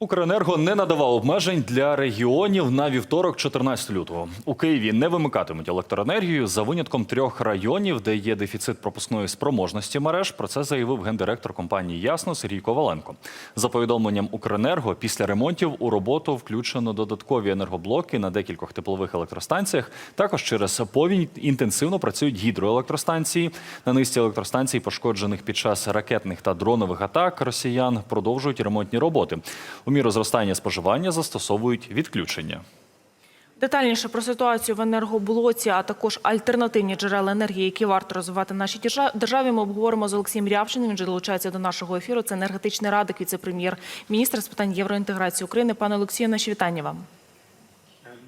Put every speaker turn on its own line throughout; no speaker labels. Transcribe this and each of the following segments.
Укренерго не надавав обмежень для регіонів на вівторок, 14 лютого. У Києві не вимикатимуть електроенергію за винятком трьох районів, де є дефіцит пропускної спроможності мереж. Про це заявив гендиректор компанії Ясно Сергій Коваленко. За повідомленням Укренерго, після ремонтів у роботу включено додаткові енергоблоки на декількох теплових електростанціях. Також через повінь інтенсивно працюють гідроелектростанції. На низці електростанцій, пошкоджених під час ракетних та дронових атак росіян, продовжують ремонтні роботи. У міру зростання споживання застосовують відключення.
Детальніше про ситуацію в енергоблоці, а також альтернативні джерела енергії, які варто розвивати в нашій державі. Ми обговоримо з Олексієм Рябчиним. Він же долучається до нашого ефіру. Це енергетичний радик, віце-прем'єр, міністр з питань євроінтеграції України. Пане Олексію, наші вітання вам.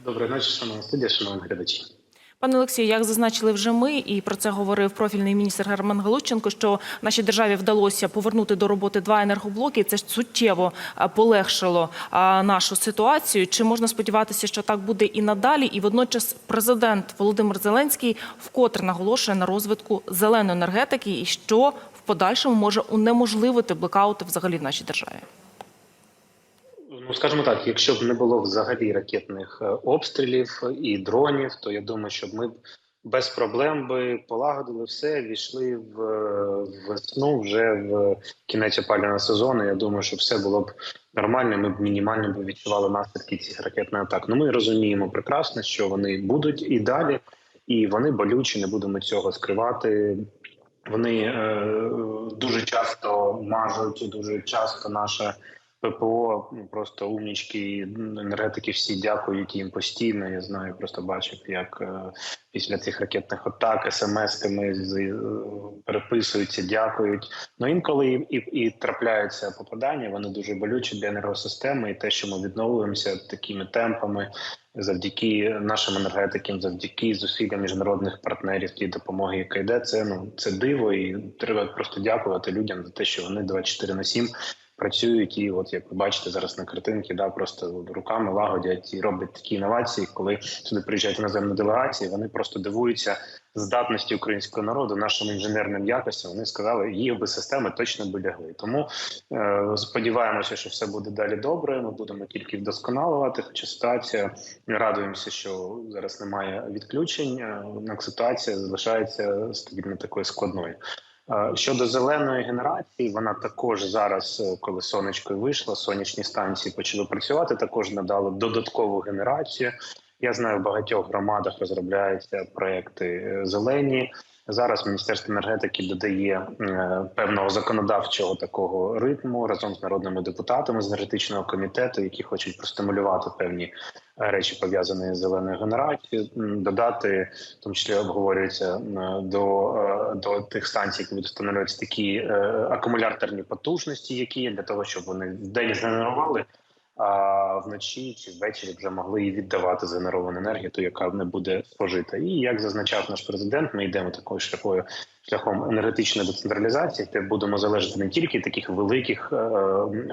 Доброї ночі, шановна студія, шановні глядачі.
Пане Олексію, як зазначили вже ми, і про це говорив профільний міністр Герман Галущенко, що нашій державі вдалося повернути до роботи два енергоблоки. і Це суттєво полегшило нашу ситуацію. Чи можна сподіватися, що так буде і надалі? І водночас президент Володимир Зеленський вкотре наголошує на розвитку зеленої енергетики, і що в подальшому може унеможливити блекаути взагалі в нашій державі.
Ну скажімо так, якщо б не було взагалі ракетних е, обстрілів і дронів, то я думаю, що ми б без проблем би полагодили все, війшли в е, весну вже в кінець опалювального сезону. Я думаю, що все було б нормально. Ми б мінімально б відчували наслідки цих ракетних атак. Ну ми розуміємо прекрасно, що вони будуть і далі, і вони болючі, не будемо цього скривати. Вони е, дуже часто мажуть, дуже часто наше ППО ну, просто умнічки енергетики всі дякують їм постійно. Я знаю, просто бачив, як е, після цих ракетних атак смс-ками е, переписуються, дякують. Ну інколи і, і, і трапляються попадання. Вони дуже болючі для енергосистеми, і те, що ми відновлюємося такими темпами. Завдяки нашим енергетикам, завдяки зусиллям міжнародних партнерів і допомоги, яка йде, це ну це диво, і треба просто дякувати людям за те, що вони 24 на 7 працюють. І от як ви бачите зараз на картинці, да просто руками лагодять і роблять такі інновації. Коли сюди приїжджають іноземні делегації, вони просто дивуються здатності українського народу, нашим інженерним якостям. Вони сказали, її би системи точно би лягли. Тому е, сподіваємося, що все буде далі добре. Ми будемо тільки вдосконалювати. Хоча ситуація радуємося, що зараз немає відключень. е, Однак ситуація залишається стабільно такою складною. Е, Щодо зеленої генерації, вона також зараз, е, коли сонечко вийшло, сонячні станції почали працювати. Також надали додаткову генерацію. Я знаю, в багатьох громадах розробляються проекти е, зелені. Зараз міністерство енергетики додає е, певного законодавчого такого ритму разом з народними депутатами з енергетичного комітету, які хочуть простимулювати певні е, речі пов'язані з зеленою генерацією. Додати, в тому числі обговорюється е, до, до тих станцій, які будуть встановлюватися такі акумуляторні потужності, які є для того, щоб вони вдень згенерували. А вночі чи ввечері вже могли і віддавати згенеровану енергію, ту, яка не буде спожита. І як зазначав наш президент, ми йдемо такою шляхою шляхом енергетичної децентралізації, де будемо залежати не тільки таких великих е,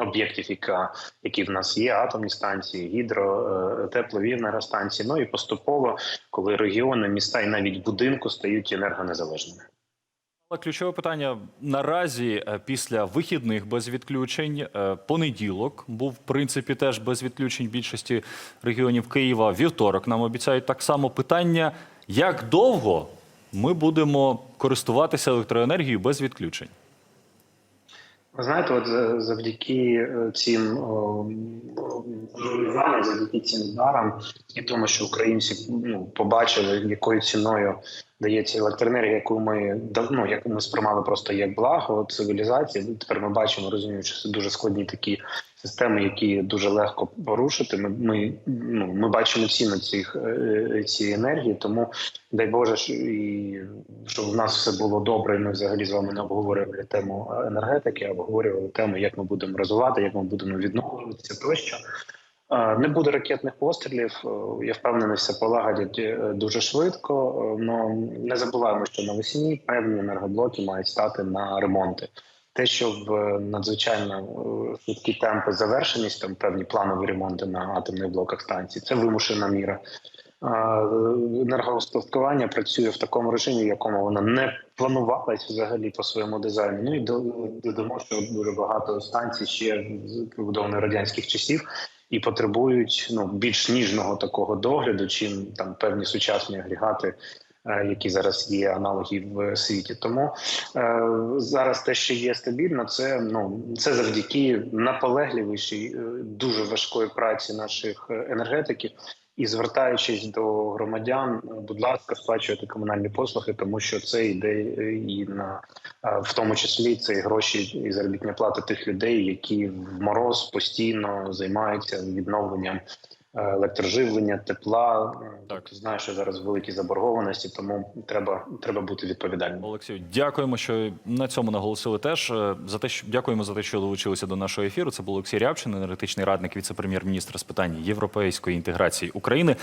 об'єктів, яка які в нас є, атомні станції, гідро, е, теплові енергостанції, ну і поступово, коли регіони, міста і навіть будинку стають енергонезалежними.
Ключове питання наразі е, після вихідних без відключень. е, Понеділок був в принципі теж без відключень більшості регіонів Києва. Вівторок нам обіцяють так само питання: як довго ми будемо користуватися електроенергією без відключень?
Ви знаєте, от завдяки е, цим о, о, завдяки цим ударам, і тому, що українці ну, побачили, якою ціною дається електроенергія, яку ми давно, яку ми сприймали просто як благо цивілізації. Ну, Тепер ми бачимо, розуміємо, що це дуже складні такі системи, які дуже легко порушити. Ми ми, ну, ми бачимо ціну цих е, цієї енергії, тому дай Боже, і щоб в нас все було добре. і Ми взагалі з вами не обговорювали тему енергетики, а обговорювали тему, як ми будемо розвивати, як ми будемо відновлюватися тощо. Е, Не буде ракетних пострілів. Е, Я впевнений, все полагодять е, дуже швидко. але не забуваємо, що навесні певні енергоблоки мають стати на ремонти. Те, що в надзвичайно швидкі темпи завершеність, там певні планові ремонти на атомних блоках станцій, це вимушена міра. енергоустаткування працює в такому режимі, в якому вона не планувалась взагалі по своєму дизайну. Ну і до- додамо, що дуже багато станцій ще з побудованих радянських часів і потребують ну більш ніжного такого догляду, чим там певні сучасні агрегати. е, Які зараз є аналоги в світі, тому е, зараз те, що є стабільно, це ну це завдяки наполегливішій, е, дуже важкої праці наших е, енергетиків. І звертаючись до громадян, будь ласка, сплачуйте комунальні послуги, тому що це йде і на в тому числі це і гроші і заробітня плата тих людей, які в мороз постійно займаються відновленням електроживлення, тепла. Е,
Так.
знаю, що зараз великі заборгованості, тому треба треба бути відповідальним.
Олексію, дякуємо, що на цьому наголосили теж. Е, За те, що дякуємо за те, що долучилися до нашого ефіру. Це був Олексій Рябчин, енергетичний радник віце-прем'єр-міністра з питань європейської інтеграції України.